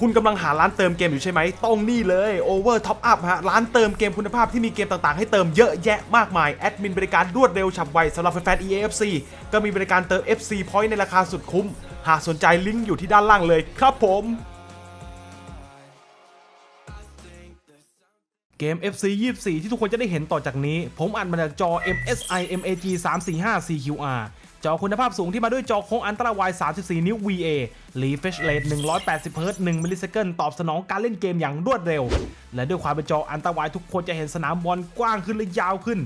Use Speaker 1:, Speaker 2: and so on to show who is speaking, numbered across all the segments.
Speaker 1: คุณกำลังหาร้านเติมเกมอยู่ใช่ไหมต้องนี่เลย Over Top Up ฮะ ร้านเติมเกมคุณภาพที่มีเกมต่างๆ ให้เติมเยอะแยะมากมาย แอดมินบริการรวดเร็วฉับไวสำหรับแฟนๆ EAFC ก็มีบริการเติม FC Point ในราคาสุดคุ้ม หากสนใจลิงก์อยู่ที่ด้านล่างเลยครับผมเกม FC 24 ที่ทุกคนจะได้เห็นต่อจากนี้ ผมอัดมาจากจอ MSI MAG 345 CQR จอคุณภาพสูงที่มาด้วยจอโค้งอันตราไวด์34 นิ้ว VA Refresh Rate 180 Hz 1มิลลิเซคันตอบสนองการเล่นเกมอย่างรวดเร็ว และด้วยความเป็นจออันตราไวทุกคนจะเห็นสนามบอลกว้างขึ้นและยาวขึ้น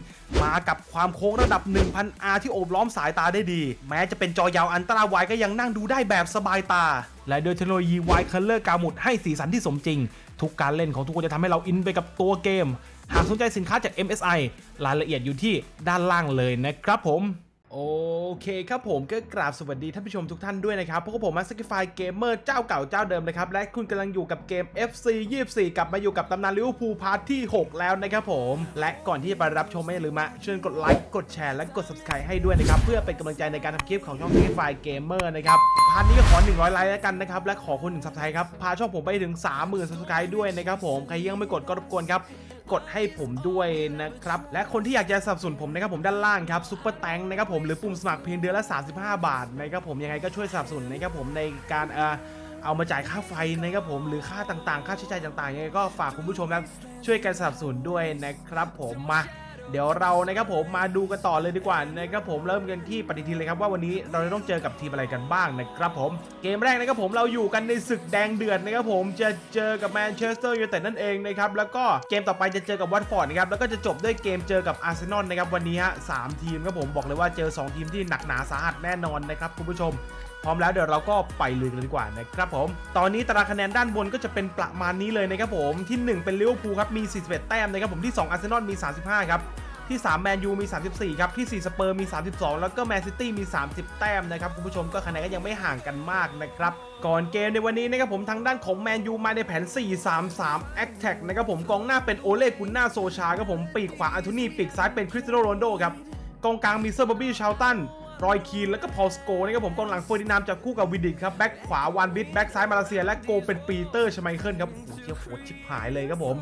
Speaker 1: มากับความโค้งระดับ 1000R ที่โอบล้อมสายตาได้ดี แม้จะเป็นจอยาวอันตราไวก็ยังนั่งดูได้แบบสบายตา และด้วยเทคโนโลยี Wide Color กาหมุดให้สีสันที่สมจริง ทุกการเล่นของทุกคนจะทำให้เราอินไปกับตัวเกม หากสนใจสินค้าจาก MSI รายละเอียดอยู่ที่ด้านล่างเลยนะครับผม โอเคครับผมก็กราบสวัสดีท่านผู้ชมทุกท่านด้วยนะครับพวกผมมาสกิฟายเกมเมอร์เจ้าเก่าเจ้าเดิมนะครับ และคุณกำลังอยู่กับเกม FC 24 กลับมาอยู่กับตำนานลิเวอร์พูลพาร์ทที่ 6 แล้วนะครับผม และก่อนที่จะไปรับชมไม่ลืมมาเชิญกดไลค์กดแชร์และกด subscribe ให้ด้วยนะครับ เพื่อเป็นกำลังใจในการทำคลิปของช่องสกิฟายเกมเมอร์นะครับพาร์ทนี้ก็ขอ 100 ไลค์แล้วกันนะครับและขอคนหนึ่ง subscribe ครับพาช่องผมไปถึง 30,000 subscribe ด้วยนะครับผมใครยังไม่กดก็รบกวนครับ กดให้ผมด้วยนะครับ และคนที่อยากจะสนับสนุนผมนะครับผมด้านล่างครับซุปเปอร์แตงนะครับผมหรือปุ่มสมัครเพียงเดือนละ 35 บาทนะครับผมยังไงก็ช่วยสนับสนุนนะครับผมในการเอ่อเอามาจ่ายค่าไฟนะครับผมหรือค่าต่างๆ ค่าใช้จ่ายต่างๆยังไงก็ฝากคุณผู้ชมนะช่วยกันสนับสนุนด้วยนะครับผมมา เดี๋ยวเรานะครับผมมาดูกันต่อเลยดีกว่านะครับผมเริ่มกันที่ปฏิทินเลยครับว่าวันนี้เราจะต้องเจอกับทีมอะไรกันบ้างนะครับผมเกมแรกนะครับผมเราอยู่กันในศึกแดงเดือดนะครับผมจะเจอกับแมนเชสเตอร์ยูไนเต็ดนั่นเองนะครับแล้วก็เกมต่อไปจะเจอกับวัตฟอร์ดนะครับแล้วก็จะจบด้วยเกมเจอกับอาร์เซนอลนะครับวันนี้ฮะสามทีมครับผมบอกเลยว่าเจอ 2 ทีมที่หนักหนาสาหัสแน่นอนนะครับคุณผู้ชม พร้อมแล้วเดี๋ยวเราก็ไปลุยกันดีกว่านะครับผม ตอนนี้ตารางคะแนนด้านบนก็จะเป็นประมาณนี้เลยนะครับผมที่ 1 เป็นลิเวอร์พูลครับมี41แต้มนะครับผมที่2อาร์เซนอลมี 35 ครับที่3แมนยูมี 34 ครับที่ 4 สเปอร์มี 32 แล้วก็แมนซิตี้มี 30 แต้มนะครับ คุณผู้ชมก็คะแนนก็ยังไม่ห่างกันมากนะครับ ก่อนเกมในวันนี้นะครับผมทางด้านของแมนยูมาในแผน 4-3-3 a t t a c นะครับผมกองหน้าเป็นโอเล่กุนนาโซชาครับผมปีกขวาอันโทนีปีกซ้ายเป็นคริสเตียโรนโดครับกองกลางมีเซอร์บอบบี้ชาวตัน รอยคีนแล้วก็พอลสโกนะครับผมกองหลังเฟอร์ดินามจากคู่กับวิดิกครับแบ็กขวาวานบิทแบ็กซ้ายมาเลเซีย และโกเป็นปีเตอร์ชไมเคิลครับโอ้โหเที่ยวโฟดชิบหายเลยครับผม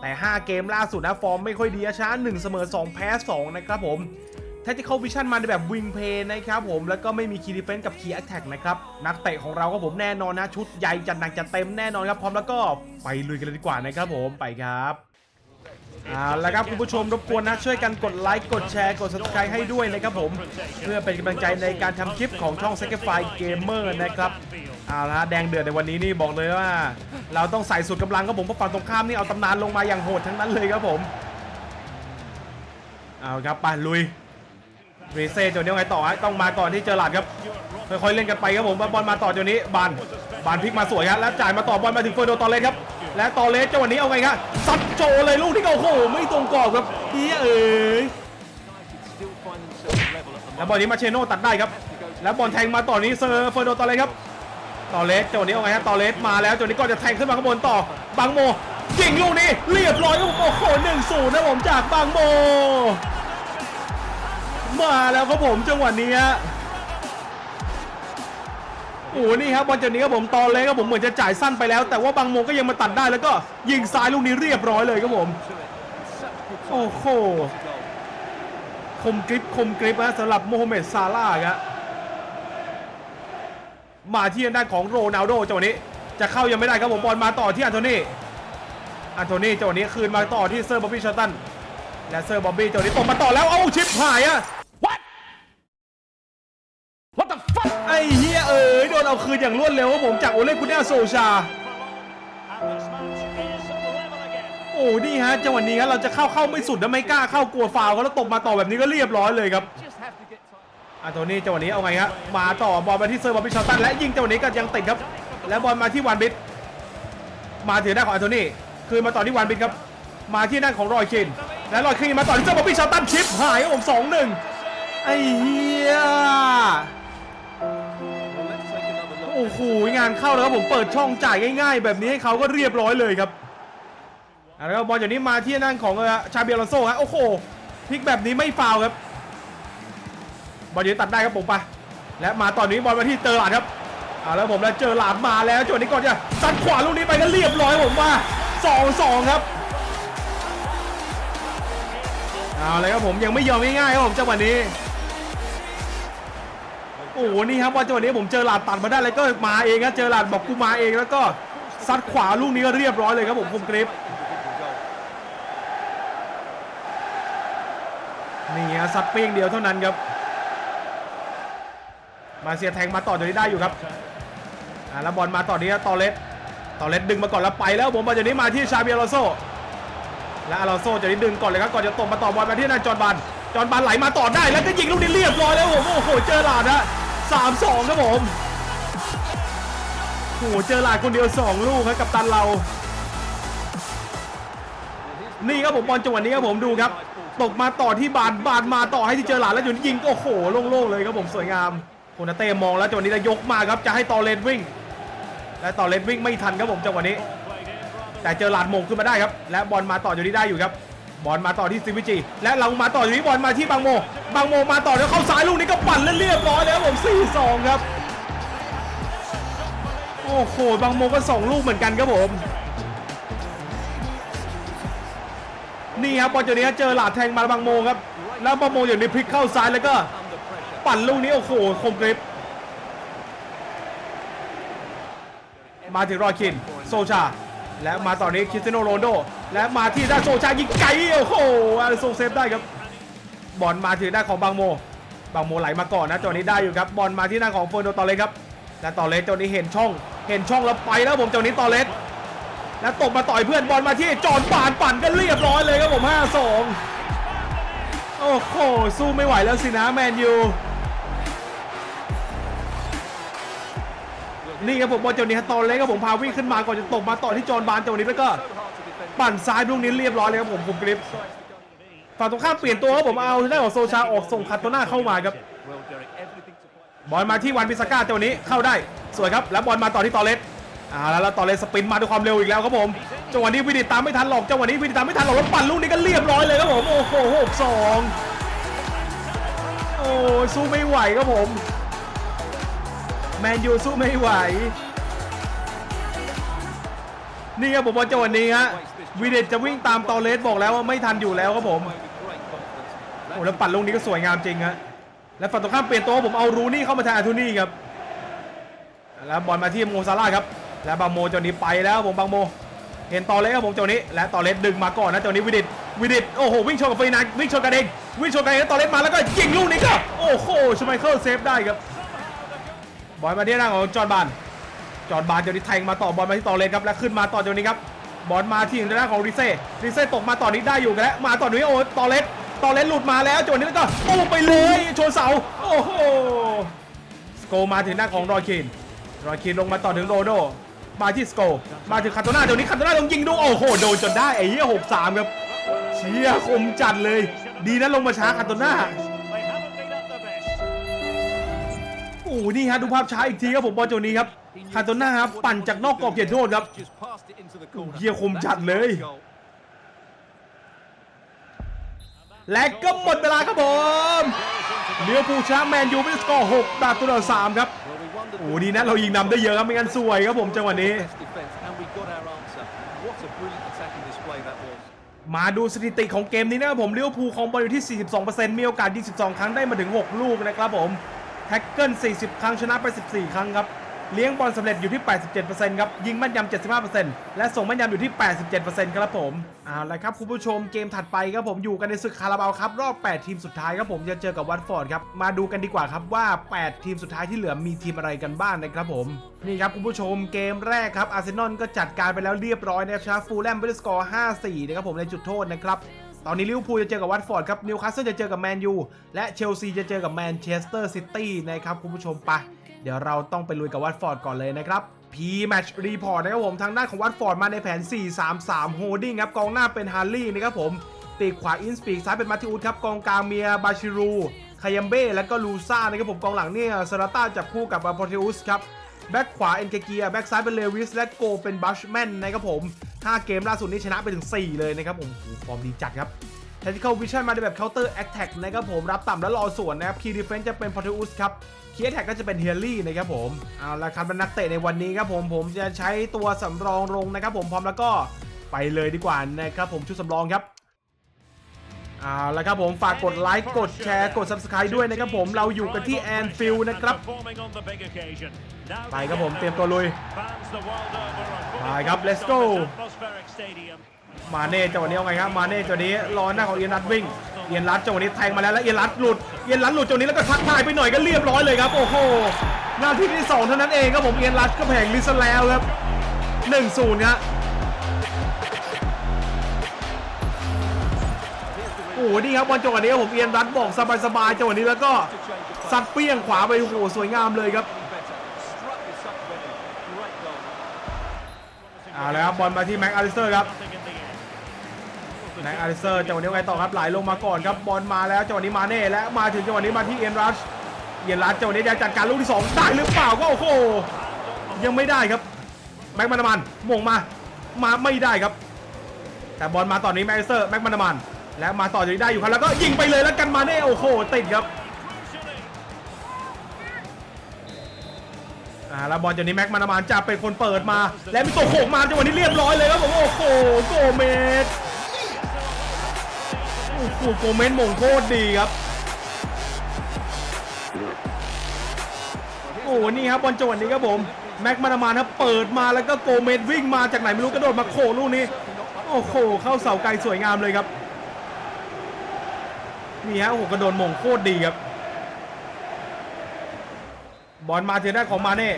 Speaker 1: แต่ 5 เกมล่าสุดนะฟอร์มไม่ค่อยดีนะช้า1เสมอ2 แพ้ 2 นะครับผม Tactical Vision มาในแบบวิงเพย์นะครับผมแล้วก็ไม่มีคีย์ดิเฟน s ์กับคีย์แอ t แทกนะครับนักเตะของเราก็ผมแน่นอนนะชุดใหญ่จัดหนักจัดเต็มแน่นอนครับพร้อมแล้วก็ไปลุยกันเลยดีกว่านะครับผมไปครับ เอาละครับคุณผู้ชมรบกวนนะช่วยกันกดไลค์กดแชร์กด subscribe ให้ด้วยนะครับผม เพื่อเป็นกำลังใจในการทำคลิปของช่อง s a c r i f y Gamer นะครับเอาละฮะแดงเดือดในวันนี้นี่บอกเลยว่า เราต้องใส่สุดกำลังครับผมเพราะฝั่งตรงข้ามนี่เอาตำนานลงมาอย่างโหดทั้งนั้นเลยครับผมเอาครับไปลุยเรเซ่ตัวนี้ไงต่อฮะต้องมาก่อนที่เจอหลาดครับค่อยๆเล่นกันไปครับผมบอลมาต่อตัวนี้บานบานพลิกมาสวยครับแล้วจ่ายมาต่อบอลมาถึงเฟอร์โดตอเลสครับ และตอเลสจังหวะนี้เอาไงครับซัดโจเลยลูกที่โอ้โหไม่ตรงกรอบครับเฮียเอ๋ยแล้วบอลนี้มาเชโน่ตัดได้ครับ แล้วบอลแทงมาต่อนี้เซอร์เฟอร์โดตอเลสครับตอเลสจังหวะนี้เอาไงฮะตอเลสมาแล้วจังหวะนี้ก็จะแทงขึ้นมาข้างบนต่อบางโมยิงลูกนี้เรียบร้อยครับผมโอ้โหหนึ่งศูนย์นะผมจากบางโม มาแล้วครับผมจังหวะนี้ฮะ โอ้โหนี่ครับบอลจังหนี้ครับผมตอนเลสครับผมเหมือนจะจ่ายสั้นไปแล้ว แต่ว่าบางโมก็ยังมาตัดได้แล้วก็ยิงซ้ายลูกนี้เรียบร้อยเลยครับผม โอ้โหคมกริปคมกริปนะสำหรับโมฮัมเหม็ดซาร่าครับมาที่ด้านของโรนัลโดจังหวะนี้ จะเข้ายังไม่ได้ครับผมบอลมาต่อที่อันโทนีอันโทนีจังหวะนี้คืนมาต่อที่เซอร์บอบบี้ชาตันและเซอร์บอบบี้จังหวะนี้ตกมาต่อแล้วเอ้าชิปหายอะ เอ๋ยโดนเอาคืนอย่างรวดเร็วครับผมจากโอเล่กุนอาโซชา โอ้นี่ฮะจังหวะนี้ครับเราจะเข้าเข้าไม่สุดนะไม่กล้าเข้ากลัวฟาวล์เขาแล้วตกมาต่อแบบนี้ก็เรียบร้อยเลยครับอันโทนี่จังหวะนี้เอาไงฮะมาต่อบอลมาที่เซอร์บอบบี้ชาตันและยิงจังหวะนี้ก็ยังติดครับ แล้วบอลมาที่วานบิดมาถึงด้าของอันโทนี่คืนมาต่อที่วานบิดครับ มาที่ด้านของรอยคินและรอยคินมาต่อที่เซอร์บอบบี้ชาตันชิปหายครับผมสองหนึ่งไอ้เหี้ย อ้โหงานเข้าแล้วครับผมเปิดช่องจ่ายง่าย ๆ แบบนี้ให้เขาก็เรียบร้อยเลยครับอะแล้วบอลอย่างนี้มาที่นั่นของชาเบียลอนโซ่ฮะโอ้โหพลิกแบบนี้ไม่ฟาวครับ บอลอย่างนี้ตัดได้ครับผมไปะและมาตอนนี้บอลมาที่เตอร์ลาดครับเอาแล้วผมแล้วเจอหลาดมาแล้วจังหวะนี้ก่อนจะซัดขวาลูกนี้ไปก็เรียบร้อยผมว่าสองสองครับเอาเลยครับผมยังไม่ยอมง่ายๆครับผมจังหวะนี้ อ้โหนี่ครับว่าจังหวะนี้ผมเจอหลาดตัดมาได้แล้วก็มาเองครับเจอหลาดบอกกูมาเองแล้วก็ซัดขวาลูกนี้ก็เรียบร้อยเลยครับผมคมกริปนี่ฮะซัดเปี้ยงเดียวเท่านั้นครับ มาเสียแทงมาต่อจากนี้ได้อยู่ครับอ่าแล้วบอลมาต่อนี้ตอเลสตอเลสดึงมาก่อนแล้วไปแล้วผมมาจากนี้มาที่ชาเบียโลโซและอาโลโซจากนี้ดึงก่อนเลยครับก่อนจะตบมาต่อบอลมาที่นายจอร์นบันจอร์นบันไหลมาต่อได้แล้วก็ยิงลูกนี้เรียบร้อยแล้วผมโอ้โหเจอหลาดฮะ สามสองครับผมโหเจอหลาดคนเดียวสองลูกครับกับตันเรา นี่ครับผมบอลจังหวะนี้ครับผมดูครับ ตกมาต่อที่บานบานมาต่อให้ที่เจอหลานแล้วอยู่นี่ยิงโอ้โหโล่งๆเลยครับผมสวยงามโคนาเต้มองแล้วจังหวะนี้จะยกมาครับจะให้ต่อเลนวิ่ง และต่อเลนวิ่งไม่ทันครับผมจังหวะนี้ แต่เจอหลานมงขึ้นมาได้ครับ และบอลมาต่ออยู่นี่ได้อยู่ครับ บอลมาต่อที่ซิวิจิ และเรามาต่ออยู่ที่บอลมาที่บางโม บางโมมาต่อแล้วเข้าซ้ายลูกนี้ก็ปั่นแล้วเรียบร้อยแล้วครับผม4-2 ครับโอ้โห บางโมก็สองลูกเหมือนกันครับผม นี่ครับบอลจุดนี้เจอหลาดแทงมาบางโมครับ แล้วบางโมอย่างนี้พลิกเข้าซ้ายแล้วก็ ปั่นลูกนี้โอ้โห คมกริบ มาถึงรอยคิน โซชา และมาตอนนี้คริสเตียโนโรนโด และมาที่ด้านโซชายิงไกลโอ้โหอาริโซเซฟได้ครับ บอลมาถึงด้านของบางโม บางโมไหลมาก่อนนะจอนี้ได้อยู่ครับ บอลมาที่หน้าของเฟอร์โนตอเลสครับ และตอเลสจอนี้เห็นช่อง เห็นช่องแล้วไปแล้วผมจอนี้ตอเลส แล้วตบมาต่อยเพื่อนบอลมาที่จอนปานปั่นกันเรียบร้อยเลยครับผม5-2โอ้โหสู้ไม่ไหวแล้วสินะแมนยู นี่ครับผมบอลเจ้านี้ตอนเล็กครับผมพาวิ่งขึ้นมาก่อนจะตกมาต่อที่จอห์นบานเจ้านี้แล้วก็ปั่นซ้ายลูกนี้เรียบร้อยเลยครับผมผมกริปฝั่งตรงข้ามเปลี่ยนตัวครับผมเอาได้ของโซชาออกส่งคัตโตน่าเข้ามาครับบอลมาที่วันพิซาก้าเจ้านี้เข้าได้สวยครับแล้วบอลมาต่อที่ตอเลสอ่าแล้วตอเลสสปินมาด้วยความเร็วอีกแล้วครับผมจังหวะนี้วิดิตตามไม่ทันหรอกจังหวะนี้วิดิตตามไม่ทันหรอกแล้วปั่นลูกนี้ก็เรียบร้อยเลยครับผมโอ้โหหกสองโอ้ยสู้ไม่ไหวครับผม แมนยูสู้ไม่ไหว นี่ครับผมว่าจังหวะนี้ฮะวิดิตจะวิ่งตามตอเลสบอกแล้วว่าไม่ทันอยู่แล้วครับผมโอ้แล้วปั่นลูกนี้ก็สวยงามจริงฮะและฝั่งตรงข้ามเปลี่ยนตัวผมเอารูนี่เข้ามาแทนอาทูนี่ครับแล้วบอลมาที่โมซาร่าครับและบางโมเจ้านี้ไปแล้วผมบางโม เห็นตอเล็กครับผมเจ้านี้และตอเล็กดึงมาก่อนนะเจ้านี้วิดิตวิดิตโอ้โหวิ่งชนกับเฟยนันวิ่งชนกันเองวิ่งชนกันเองแล้วตอเล็กมาแล้วก็ยิงลูกนี้ก็โอ้โหชไมเคิลเซฟได้ครับ บอลมาที่หน้าของจอร์บานจอร์บานเจ้านี้แทงมาต่อบอลมาที่ต่อเล็กครับและขึ้นมาต่อเจ้านี้ครับบอลมาที่ทางด้านของริเซ่ริเซ่ตกมาต่อนี้ได้อยู่กันแล้วมาต่อนี้โอ้ต่อเล็กตอเล็กหลุดมาแล้วจังหวะนี้แล้วก็โอ้ไปเลยชนเสาโอ้โหสโกมาถึงหน้าของรอยคินรอยคินลงมาต่อถึงโรโดมาที่สโกมาถึงคาโตนาเดี๋ยวนี้คาโตนาลงยิงดูโอ้โหโดนจนได้ไอ้เหี้ยหกสามครับเชี่ยคมจัดเลย ดีนะลงมาช้าคาโตนา อ้โหนี่ฮะดูภาพช้าอีกทีครับผมบอลโจนี้ครับคาโตน่าครับปั่นจากนอกกรอบเขตโทษครับเหี้ยคมจัดเลย และก็หมดเวลาครับผมเลี้ยวปูลชนะแมนยูไปสกอร์6ประตูต่อ3ครับโอ้โหดีนะเรายิงนำได้เยอะครับไม่งั้นสวยครับผมจังหวะนี้ มาดูสถิติของเกมนี้นะครับผมเลี้ยวภูลของบอลอยู่ที่ 42%มีโอกาสยิง12 ครั้งได้มาถึง 6 ลูกนะครับผม แท็กเกิล 40 ครั้งชนะไป 14 ครั้งครับ เลี้ยงบอลสำเร็จอยู่ที่ 87%ครับ ยิงแม่นยำ 75%และส่งแม่นยำอยู่ที่ 87%ครับผมเอาละครับคุณผู้ชมเกมถัดไปครับผมอยู่กันในศึกคาราบาวครับรอบ 8 ทีมสุดท้ายครับผมจะเจอกับวัตฟอร์ดครับมาดูกันดีกว่าครับว่า 8 ทีมสุดท้ายที่เหลือมีทีมอะไรกันบ้างนะครับผมนี่ครับคุณผู้ชมเกมแรกครับอาร์เซนอลก็จัดการไปแล้วเรียบร้อยนะครับชนะฟูลแลมไปด้วยสกอร์ 5-4 นะครับผมในจุดโทษนะครับ ตอนนี้ลิเวอร์พูลจะเจอกับวัตฟอร์ดครับนิวคาสเซิลจะเจอกับแมนยูและเชลซีจะเจอกับแมนเชสเตอร์ซิตี้นะครับคุณผู้ชมไปเดี๋ยวเราต้องไปลุยกับวัตฟอร์ดก่อนเลยนะครับ P-Match Report นะครับผมทางด้านของวัตฟอร์ดมาในแผน 4-3-3 โฮดดิ้งครับกองหน้าเป็นฮาร์ลี่นะครับผมปีขวาอินสปีกซ้ายเป็นมาติอุสครับกองกลางเมียบาชิรูคายัมเบ้และก็ลูซ่านะครับผมกองหลังเนี่ยซาราต้าจับคู่กับอาโปเทอุสครับแบ็คขวาเอ็นเกเกียแบ็คซ้ายเป็นเลวิสและโกเป็นบัชแมนนะครับผม 5 เกมล่าสุดนี้ชนะไปถึง 4 เลยนะครับผมโอ้ฟอร์มดีจัดครับ Tactical Vision มาในแบบ Counter Attack นะครับผมรับต่ำแล้วรอส่วนนะครับ Key Defense จะเป็น Proteus ครับ Key Attack ก็จะเป็น h e a l y นะครับผมเอาละครับนักเตะในวันนี้ครับผมผมจะใช้ตัวสำรองลงนะครับผมพร้อมแล้วก็ไปเลยดีกว่านะครับผมชุดสำรองครับ เอาละครับผมฝากกดไลค์กดแชร์กด Subscribe ด้วยนะครับผมเราอยู่กันที่ Anfield นะครับ ไปครับผมเตรียมตัวลุยไปครับ let's go มาเน่จังหวะนี้เอาไงครับมาเน่จังหวะนี้รอหน้าของเอียนรัดวิ่งเอียนรัดจังหวะนี้แทงมาแล้วแล้วเอียนรัดหลุดเอียนรัดหลุดจังหวะนี้แล้วก็ทักทายไปหน่อยก็เรียบร้อยเลยครับโอ้โหนาทีที่สองเท่านั้นเองครับผมเอียนรัดก็แผงลิซแล้วครับหนึ่งศูนย์ครับ โอ้โหนี่ครับบอลจังหวะนี้ครับผมเอียนรัดบอกสบายๆจังหวะนี้แล้วก็ซัดเปี้ยงขวาไปโอ้โหสวยงามเลยครับเอาละครับบอลมาที่แม็กอาริสเตอร์ครับแม็กอาริเซอร์จังหวะนี้ไงต่อครับไหลลงมาก่อนครับบอลมาแล้วจังหวะนี้มาเน่และมาถึงจังหวะนี้มาที่เอ็นรัชเอ็นรัชจังหวะนี้จะจัดการลูกที่สองได้หรือเปล่าก็โอ้โหยังไม่ได้ครับแม็กมานามันมงมามาไม่ได้ครับ แต่บอลมาตอนนี้แม็กอาริเซอร์แม็กมานามัน และมาต่อจากนี้ได้อยู่ครับแล้วก็ยิงไปเลยแล้วกันมาเน่โอ้โหติดครับอ่าแล้วบอลจากนี้แม็กมานามันจะเป็นคนเปิดมา และมีตัวโขกมาจังหวะนี้เรียบร้อยเลยครับผมโอ้โหโกเมสโอ้โหโกเมนต์มงโคตรดีครับโอ้โหนี่ครับบอลจังหวะนี้ครับผมแม็กมานามาครับเปิดมาแล้วก็โกเมนวิ่งมาจากไหนไม่รู้กระโดดมาโขกลูกนี้โอ้โหเข้าเสาไกลสวยงามเลยครับ นี่ฮะโอ้โหกระโดดมงโคตรดีครับ บอลมาถึงด้านของมาเน่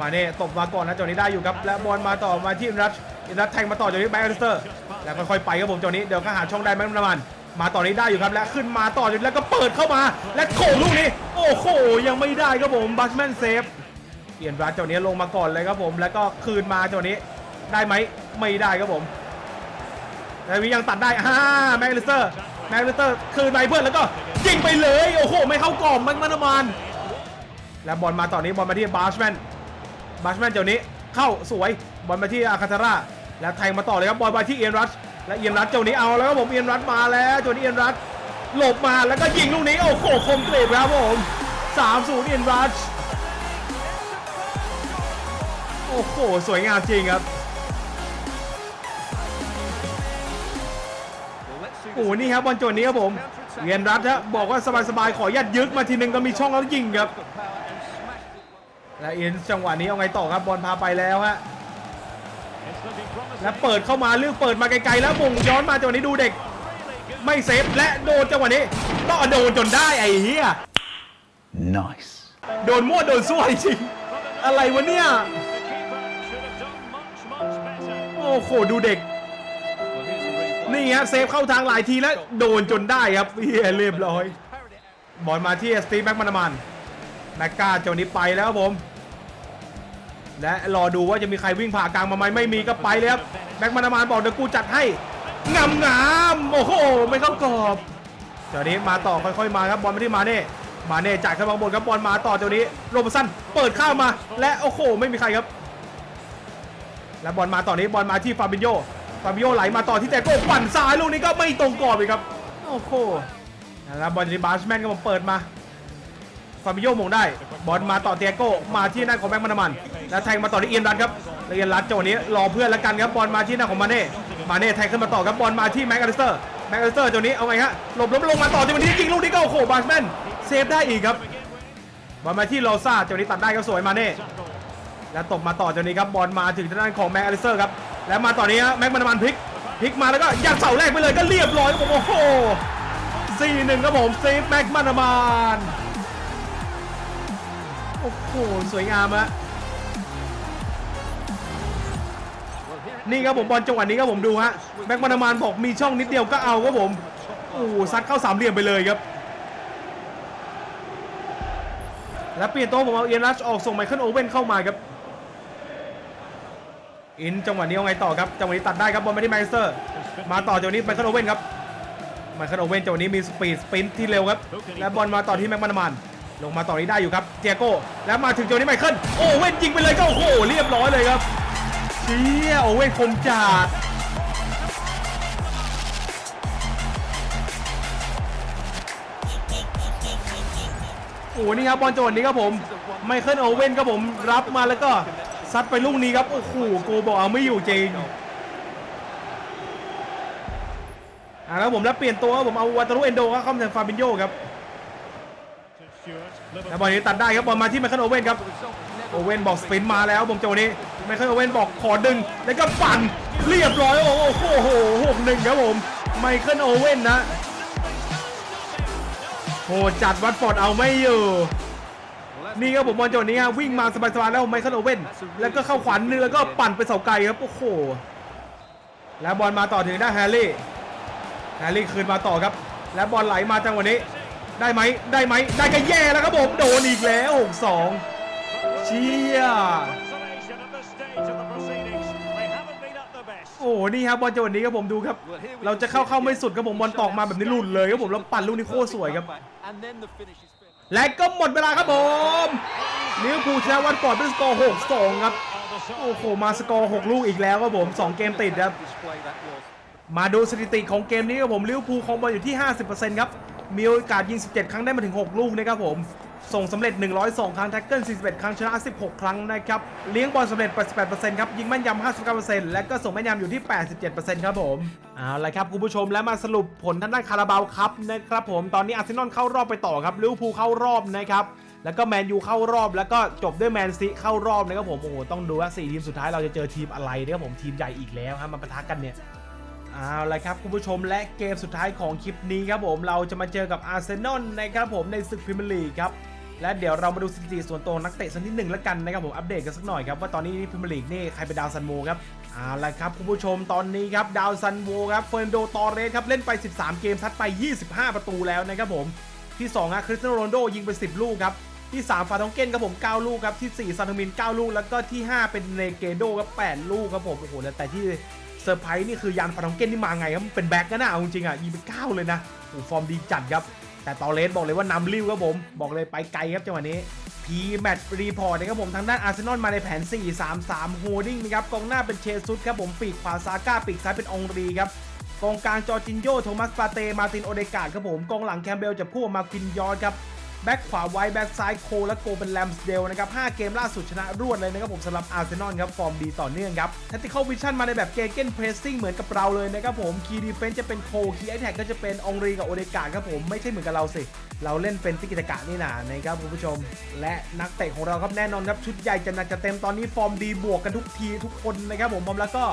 Speaker 1: มาเน่ตบมาก่อนนะจังหวะนี้ได้อยู่ครับ และบอลมาต่อมาที่อินรัชอินรัชแทงมาต่อจานี้แบ็กอลิสเตอร์ แล้วค่อยๆไปครับผมจังหวะนี้เดี๋ยวก็หาช่องได้แม็กนามันมาต่อนี้ได้อยู่ครับและขึ้นมาต่อจากนี้แล้วก็เปิดเข้ามา และโขกลูกนี้ โอ้โหยังไม่ได้ครับผมบัชแมนเซฟเอียนรัชจังหวะนี้ลงมาก่อนเลยครับผม แล้วก็คืนมาจังหวะนี้ได้ไหมไม่ได้ครับผมแต่วิยังตัดได้ฮ่าแม็กอลิสเตอร์ แม็กอลิสเตอร์คืนไปเพื่อนแล้วก็ยิงไปเลยโอ้โหไม่เข้ากรอบแม็กนมันและบอลมาต่อนี้บอลมาที่บาร์ชแมนบัชแมนเดี๋ยวนี้เข้าสวยบอลมาที่อาคาทาร่าแล้วแทงมาต่อเลยครับบอลมาที่เอียนรัชและเอียนรัชเจ้านี้เอาแล้วครับผมเอียนรัชมาแล้วเจ้านี้เอียนรัชหลบมาแล้วก็ยิงลูกนี้โอ้โหคมกริบครับผม3-0เอียนรัชโอ้โหสวยงามจริงครับ โอ้โหนี่ครับบอลโจนนี้ครับผมเอียนรัชฮะบอกว่าสบายๆขอยัดยึกมาทีนึงก็มีช่องแล้วยิงครับและเอ็นจังหวะนี้เอาไงต่อครับบอลพาไปแล้วฮะและเปิดเข้ามาเลือกเปิดมาไกลๆแล้วมงย้อนมาจังหวะนี้ดูเด็ก ไม่เซฟและโดนจังหวะนี้ก็โดนจนได้ไอ้เหี้ย
Speaker 2: Nice.
Speaker 1: โดนมั่วโดนซั่วจริงอะไรวะเนี่ยโอ้โหดูเด็ก นี่ฮะเซฟเข้าทางหลายทีแล้วโดนจนได้ครับเฮียเรียบร้อย บอลมาที่สตีฟแม็กมานามานแม็กกาเจ้านี้ไปแล้วครับผม และรอดูว่าจะมีใครวิ่งผ่ากลางมาไหมไม่มีก็ไปเลยครับแม็กมานามานบอกเดี๋ยวกูจัดให้งามงามๆโอ้โหไม่เข้ากรอบเจ้านี้มาต่อค่อยๆมาครับบอลมาที่มาเน่มาเน่จ่ายขึ้นมาข้างบนครับบอลมาต่อเจ้านี้โรบสันเปิดข้ามมา และโอ้โหไม่มีใครครับ และบอลมาต่อนี้บอลมาที่ฟาบิโย ฟาบิโยไหลมาต่อที่แต่โก้ปั่นซ้ายลูกนี้ก็ไม่ตรงกรอบเลยครับ โอ้โหนะครับบอลจากบาสแมนก็มาเปิดมาฟาบิโยมงได้ บอลมาต่อเตียโก้มาที่หน้าของแม็กมานามัน แล้วแทงมาต่อที่เอียนรันครับแล้วเอียนรันจังหวะนี้รอเพื่อนแล้วกันครับบอลมาที่หน้าของมาเน่มาเน่แทงขึ้นมาต่อครับบอลมาที่แม็กอลิสเตอร์แม็กอลิสเตอร์จังหวะนี้เอาไงฮะหลบล้มลงมาต่อจังหวะนี้ยิงลูกนี้ก็โอ้โหบาสแมนเซฟได้อีกครับบอลมาที่โลซ่าจังหวะนี้ตัดได้ครับสวยมาเน่แล้วตบมาต่อจากนี้ครับบอลมาถึงทางด้านของแม็กอลิสเตอร์ครับ แล้วมาต่อนี้แม็กมานามันพลิกพลิกมาแล้วก็ยัดเสาแรกไปเลยก็เรียบร้อยครับผมโอ้โหสี่หนึ่งครับผมเซฟแม็กมานามันโอ้โหสวยงามอะนี่ครับผมบอลจังหวะนี้ครับผมดูฮะแม็กมานามานบอกมีช่องนิดเดียวก็เอาครับผมโอ้ซัดเข้าสามเหลี่ยมไปเลยครับ แล้วเปลี่ยนตัวผมเอาเอียนรัชออกส่งไมเคิลโอเว่นเข้ามาครับ อินจังหวะนี้เอาไงต่อครับจังหวะนี้ตัดได้ครับบอลไปที่แมสเตอร์ มาต่อจังหวะนี้ไมเคิลโอเว่นครับไมเคิลโอเว่นจังหวะนี้มีสปีดสปรินที่เร็วครับและบอลมาต่อที่แม็กมันมันลงมาต่อนี้ได้อยู่ครับเจโก้แล้วมาถึงจังหวะนี้ไมเคิลโอเว่นยิงไปเลยก็โอ้โหเรียบร้อยเลยครับเชียโอเว่นคมจัดโอ้นี่ครับบอลจังหวะนี้ครับผมไมเคิลโอเว่นครับผมรับมาแล้วก็ ซัดไปลูกนี้ครับ โอ้โหโกบอกเอาไม่อยู่จริงอ่าแล้วผมแล้วเปลี่ยนตัวครับผมเอาวัตารุเอนโดครับเข้ามาแทนฟาบินโยครับแล้วบอลนี้ตัดได้ครับบอลมาที่ไมเคิลโอเว่นครับโอเว่นบอกสปินมาแล้วผมจังหวะนี้ไมเคิลโอเว่นบอกขอดึงแล้วก็ปั่นเรียบร้อยโอ้โหหกหนึ่งครับผมไมเคิลโอเว่นนะโหจัดวัดฟอร์ดเอาไม่อยู่ นี่ครับผมบอลจังหวะนี้ฮะวิ่งมาสบายๆแล้วไมเคิลโอเว่นแล้วก็เข้าขวัญนึงแล้วก็ปั่นไปเสาไกลครับโอ้โหแล้วบอลมาต่อถึงได้แฮร์รี่แฮร์รี่คืนมาต่อครับ แล้วบอลไหลมาจังหวะนี้ ได้ไหมได้ไหมได้ก็แย่แล้วครับผมโดนอีกแล้วหกสองเชียโอ้โหนี่ครับบอลจังหวะนี้ครับผมดูครับ เราจะเข้าเข้าไม่สุดครับผมบอลตอกมาแบบนี้หลุดเลยครับผมแล้วปั่นลูกนี้โคตรสวยครับ และก็หมดเวลาครับผมลิเวอร์พูลชนะวันก่อนด้วยสกอร์ 6 2 ครับ โอ้โห มาสกอร์ 6 ลูกอีกแล้วครับผม 2 เกมติดครับ มาดูสถิติของเกมนี้ครับผมลิเวอร์พูลครองบอลอยู่ที่ 50%ครับ มีโอกาสยิง 17 ครั้งได้มาถึง 6 ลูกนะครับผม ส่งสำเร็จ 102 ครั้ง แท็กเกิล 41 ครั้ง ชนะ 16 ครั้งนะครับ เลี้ยงบอลสำเร็จ 88%ครับ ยิงแม่นยำ 59%และก็ส่งแม่นยำอยู่ที่ 87%ครับผม เอาละครับคุณผู้ชมแล้วมาสรุปผลทางด้านคาราบาวครับนะครับผม ตอนนี้อาร์เซนอลเข้ารอบไปต่อครับ ลิเวอร์พูลเข้ารอบนะครับแล้วก็แมนยูเข้ารอบแล้วก็จบด้วยแมนซีเข้ารอบนะครับผม โอ้โห ต้องดูว่าสี่ทีมสุดท้ายเราจะเจอทีมอะไรนะครับผม ทีมใหญ่อีกแล้วครับมาปะทะกันเนี่ย เอาละครับคุณผู้ชมและเกมสุดท้ายของคลิปนี้ครับผม เราจะมาเจอกับอาร์เซนอลนะครับผมในศึกพรีเมียร์ลีกครับ และเดี๋ยวเรามาดูสถิติส่วนตัวนักเตะสักนิดหนึ่งแล้วกันนะครับผมอัปเดตกันสักหน่อยครับว่าตอนนี้พรีเมียร์ลีกนี่ใครเป็นดาวซันโวครับเอาละครับคุณผู้ชมตอนนี้ครับดาวซันโวครับเฟรนโดตอเรสครับเล่นไป 13 เกมซัดไป 25 ประตูแล้วนะครับผมที่2ครับคริสเตียโนโรนโดยิงไป 10 ลูกครับที่3ฟาทองเก้นครับผม 9 ลูกครับที่4ซานทมิน 9 ลูก แล้วก็ที่ 5 เป็นเนเกโดครับ8ลูกครับผมโอ้โหแต่ที่เซอร์ไพรส์นี่คือยานฟาทองเก้นนี่มาไงครับเป็นแบ็กนะนะเอาจริงๆอะยิงไปเก้าเลยนะโอ้ฟอร์มดีจัดครับ แต่ตอเลสบอกเลยว่านำริ้วครับผม บอกเลยไปไกลครับจังหวะนี้พีแมตช์รีพอร์ตนะครับผมทางด้านอาร์เซนอลมาในแผน 4-3-3 โฮดิ้งนะครับกองหน้าเป็นเชซุสครับผมปีกขวาซาก้าปีกซ้ายเป็นองรีครับกองกลางจอร์จินโยโทมัสปาเต มาตินโอเดกาดครับผมกองหลังแคมเบลจับคู่กับมาคินยอร์ครับ แบ็กขวาไว้แบ็กซ้ายโคและโกเป็นแลมสเดลนะครับ 5 เกมล่าสุดชนะรวดเลยนะครับผมสำหรับอาร์เซนอลครับ ฟอร์มดีต่อเนื่องครับ Tactical Vision มาในแบบเกเกนเพรสซิ่งเหมือนกับเราเลยนะครับผมคีดีเฟน s ์จะเป็นโคคีไอแท็กก็จะเป็นองรีกับโอเดกาครับผมไม่ใช่เหมือนกับเราสิ เราเล่นเป็นติกิตากะนี่นานะครับคุณผู้ชม และนักเตะของเราครับแน่นอนครับชุดใหญ่จะหนักจะเต็มตอนนี้ฟอร์มดีบวกกันทุกทีทุกคนนะครับผมพร้อมแล้วก็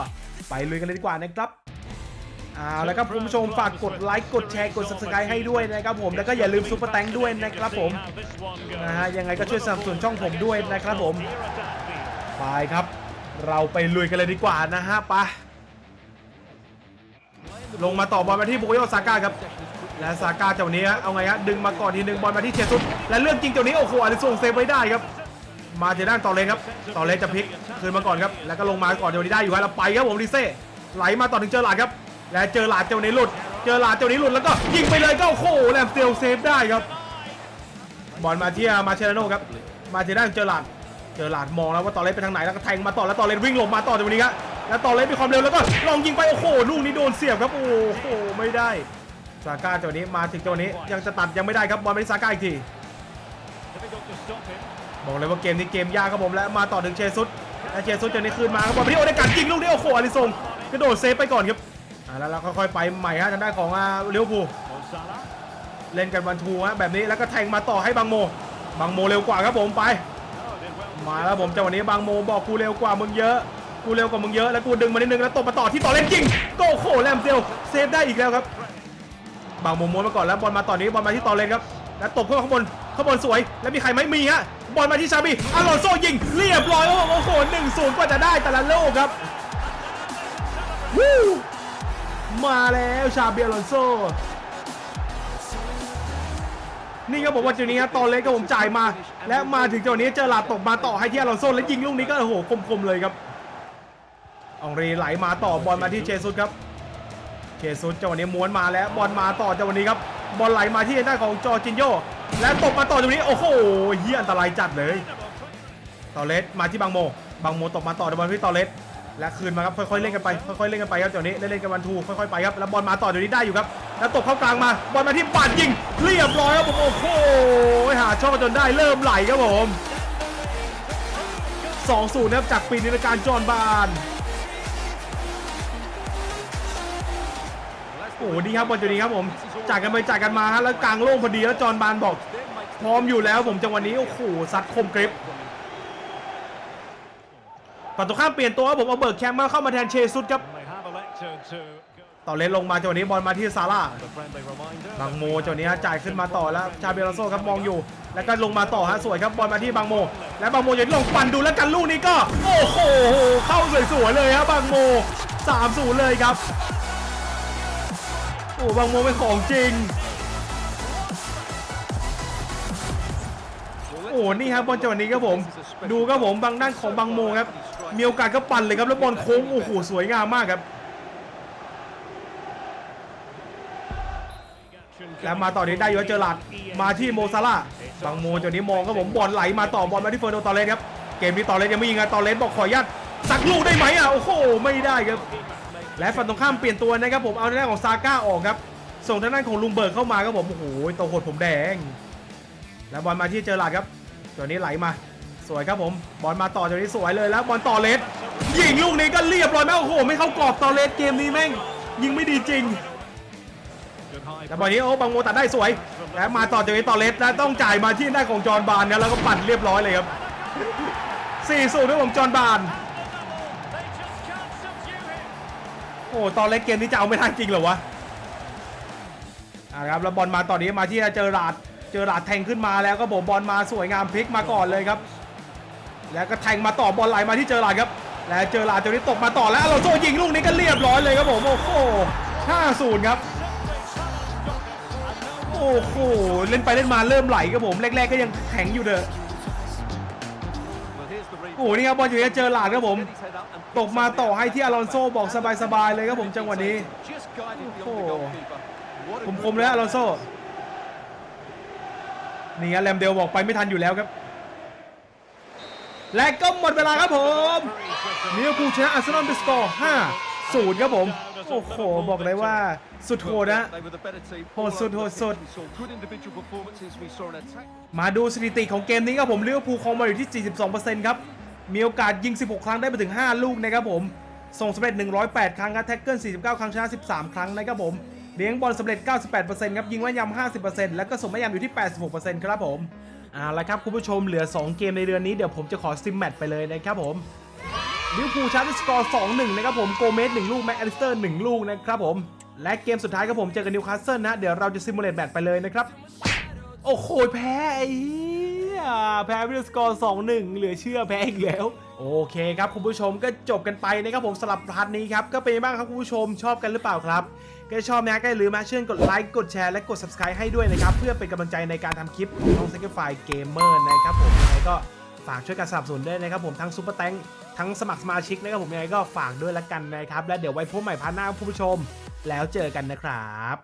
Speaker 1: ไปลุยกันเลยดีกว่านะครับ เอาแล้วครับคุณผู้ชมฝากกดไลค์กดแชร์กด subscribe ให้ด้วยนะครับผมแล้วก็อย่าลืมซุปเปอร์แตงด้วยนะครับผมนะฮะยังไงก็ช่วยสนับสนุนช่องผมด้วยนะครับผมไปครับ เราไปลุยกันเลยดีกว่านะฮะไปะลงมาต่อบอลมาที่บุกโยซาก้าครับและซาก้าเจ้านี้ฮะเอาไงฮะดึงมาก่อนทีนึงบอลมาที่เชซุสและเรื่องจริงเจ้านี้โอ้โหอาริส่งเซฟไว้ได้ครับ มาจากด้านต่อเลนครับต่อเลนจะพลิกคืนมาก่อนครับแล้วก็ลงมาก่อนเจ้านี้ได้อยู่ฮะแล้วไปครับผมดิเซ่ไหลมาต่อถึงเจอหลาดครับ และเจอหลาดเจ้านี้หลุด เจอหลาดเจ้านี้หลุดแล้วก็ยิงไปเลยก็โอ้โหแลมเตลเซฟได้ครับ บอลมาที่มาเชลโนครับ มาที่ด้านเจอหลาด เจอหลาดมองแล้วว่าตอเลสไปทางไหนแล้วก็แทงมาต่อแล้วตอเลสวิ่งหลบมาต่อจากวันนี้ครับแล้วตอเลสมีความเร็วแล้วก็ลองยิงไปโอ้โหลูกนี้โดนเสียบครับโอ้โหไม่ได้ซาก้าจังหวะนี้มาถึงจังหวะนี้ยังจะตัดยังไม่ได้ครับบอลไปที่ซาก้าอีกทีบอกเลยว่าเกมนี้เกมยากครับผมและมาต่อถึงเชซุสและเชซุสจังหวะนี้คืนมาครับบอลไปที่โอเดการยิงลูกนี้โอ้โหอาริซงกระโดดเซฟไปก่อนครับ อ่าแล้วเราค่อยๆไปใหม่ฮะทางด้านของอ่าลิเวอร์พูล
Speaker 3: Mo Salah.
Speaker 1: เล่นกันวันทูฮะแบบนี้แล้วก็แทงมาต่อให้บังโมบังโมเร็วกว่าครับผมไป มาแล้วผมจังหวะนี้บางโมบอกกูเร็วกว่ามึงเยอะ กูเร็วกว่ามึงเยอะแล้วกูดึงมานิดนึงแล้วตบมาต่อที่ต่อเล่นจริงโอ้โหแลมเซลเซฟได้อีกแล้วครับ บางโมม้วนมาก่อนแล้วบอลมาต่อนี้บอลมาที่ต่อเล่นครับแล้วตบเข้าข้างบนข้างบนสวย แล้วมีใครไหมมีฮะบอลมาที่ชาบีอารอนโซยิงเรียบร้อยโอ้โหหนึ่งศูนย์กว่าจะได้แต่ละลูกครับวู้ มาแล้วชาเบีอารอนโซ นี่ก็บอกว่าจังหวะนี้ตอนเล็กก็ผมจ่ายมา และมาถึงจังหวะนี้เจอหลาดตกมาต่อให้ที่อลอนโซแล้วยิงลูกนี้ก็โอ้โหคมๆเลยครับอองรีไหลมาต่อบอลมาที่เชซุสครับเชซุสจังหวะนี้ม้วนมาแล้วบอลมาต่อจังหวะนี้ครับบอลไหลมาที่หน้าของจอจินโยและตกมาต่อจังหวะนี้โอ้โหเฮียอันตรายจัดเลยตอเลสมาที่บางโมบางโมตกมาต่อบอลที่ตอเลส และคืนมาครับค่อยๆเล่นกันไปค่อยๆเล่นกันไปครับจังหวนี้เล่นๆกันวันทูค่อยๆไปครับแล้วบอลมาต่อเดี๋ยวนี้ได้อยู่ครับแล้วตบเข้ากลางมาบอลมาที่ปาดยิงเรียบร้อยครับผมโอ้โหหาช่องจนได้เริ่มไหลครับผม2-0นะครับจากปีนิรการจอห์นบานโอ้โหดีครับบอลจุดนี้ครับผมจ่ายกันไปจ่ายกันมาฮะแล้วกลางโล่งพอดีแล้วจอห์นบานบอก พร้อมอยู่แล้วผมจังหวะนี้โอ้โหซัดคมกริป ฝั่งตรงข้ามเปลี่ยนตัวผมเอาเบิร์กแคมมาเข้ามาแทนเชซุดครับต่อเลนลงมาจังหวะนี้บอลมาที่ซาร่าบางโมจังหวะนี้จ่ายขึ้นมาต่อแล้วชาเบลโซครับมองอยู่ แล้วก็ลงมาต่อฮะสวยครับบอลมาที่บางโม และบางโมอย่างที่ลงปั่นดูแล้วกันลูกนี้ก็ โอ้โหเข้าสวยๆเลยครับบางโม3-0เลยครับโอ้บางโมเป็นของจริงโอ้นี่ครับบอลจังหวะนี้ครับผม ดูครับผมบางด้านของบางโมครับ มีโอกาสก็ปั่นเลยครับแล้วบอลโค้งโอ้โหสวยงามมากครับ แล้วมาต่อนี้ได้อยู่ว่าเจอหลัดมาที่โมซาร่าบางโมจังหวะนี้มองครับผมบอลไหลมาต่อบอลมาที่เฟอร์โนตอเลสครับเกมนี้ตอเลสยังไม่ยิงอะตอเลสบอกขออนุญาตสักลูกได้ไหมอะโอ้โหไม่ได้ครับ และฝั่งตรงข้ามเปลี่ยนตัวนะครับผมเอาทางด้าของซาก้าออกครับส่งทางด้านของลุงเบิร์กเข้ามาครับผมโอ้โหตัวโหดผมแดง แล้วบอลมาที่เจอหลัดครับตัวนี้ไหลมา สวยครับผม บอลมาต่อตัวนี้สวยเลยแล้วบอลต่อเลสยิงลูกนี้ก็เรียบร้อยแม่โอ้โห ไม่เข้ากรอบต่อเลสเกมนี้แม่ง ยิงไม่ดีจริงแล้วบอลนี้โอ้บางโมตัดได้สวยแล้วมาต่อจากนี้ต่อเลสแล้วต้องจ่ายมาที่หน้าของจอห์นบานนะแล้วก็ปั่นเรียบร้อยเลยครับ4สูด้วยผมจอห์นบานโอ้ตอนเล่นเกมนี้จะเอาไม่ได้จริงเหรอวะอ่าครับแล้วบอลมาตอนนี้มาที่เจอราดเจอราดแทงขึ้นมาแล้วก็ผมบอลมาสวยงามพลิกมาก่อนเลยครับ แล้วก็แทงมาต่อบอลไหลมาที่เจอราดครับ แล้วเจอราดตัวนี้ตกมาต่อแล้วเราโซยิงลูกนี้ก็เรียบร้อยเลยครับผมโอ้โห5-0ครับโอ้โห เล่นไปเล่นมาเริ่มไหลครับผม แรกๆก็ยังแข็งอยู่เด้อโอ้โห นี่ครับบอลอยู่ที่เจอราดครับผม ตกมาต่อให้ที่อลอนโซบอกสบายๆเลยครับผมจังหวะนี้
Speaker 4: just guided beyond the
Speaker 1: Oh.
Speaker 4: goalkeeper. What a
Speaker 1: ผมคมๆเลยอลอนโซ นี่ฮะแรมเดลบอกไปไม่ทันอยู่แล้วครับ และก็หมดเวลาครับผมลิวคูชนะอาร์เซนอลด้วยสกอร์5 0ครับผม โอ้โห บอกเลยว่าสุดโหดนะโหดสุดโหดสุด มาดูสถิติของเกมนี้ครับผมลิเวอร์พูลคองมาอยู่ที่ 42%ครับ มีโอกาสยิง 16 ครั้งได้ไปถึง 5 ลูกนะครับผม ส่งสำเร็จ 108 ครั้งครับแท็กเกิล 49 ครั้งชนะ 13 ครั้งนะครับผม เลี้ยงบอลสำเร็จ 98%ครับ ยิงแม่นยำ50%แล้วก็ส่งแม่นยำอยู่ที่ 86%ครับผม เอาละครับคุณผู้ชมเหลือ 2 เกมในเดือนนี้เดี๋ยวผมจะขอซิมแมตช์ไปเลยนะครับผมลิเวอร์พูลชนะด้วยสกอร์2-1นะครับผมโกเมส1ลูกแม็กอลิสเตอร์1ลูกนะครับผมและเกมสุดท้ายครับผมเจอกับนิวคาสเซิลนะเดี๋ยวเราจะซิมูเลตแมตช์ไปเลยนะครับ โอ้โหแพ้ไอ้เหี้ยแพ้ไปด้วยสกอร์2-1เหลือเชื่อแพ้อีกแล้ว โอเคครับคุณผู้ชมก็จบกันไปนะครับผมสำหรับพาร์ทนี้ครับ ก็เป็นยังไงบ้างครับคุณผู้ชมชอบกันหรือเปล่าครับ ก็ชอบนะก็อย่าลืมมาเชื่อกดไลค์กดแชร์และกด subscribe ให้ด้วยนะครับ เพื่อเป็นกำลังใจในการทำคลิปของน้อง Sacrifice Gamer นะครับผมยังไงก็ฝากช่วยกันสนับสนุนด้วยนะครับผมทั้งซุปเปอร์แตงทั้งสมัครสมาชิกนะครับผมยังไงก็ฝากด้วยละกันนะครับ และเดี๋ยวไว้พบใหม่พาร์ทหน้าครับคุณผู้ชม แล้วเจอกันนะครับ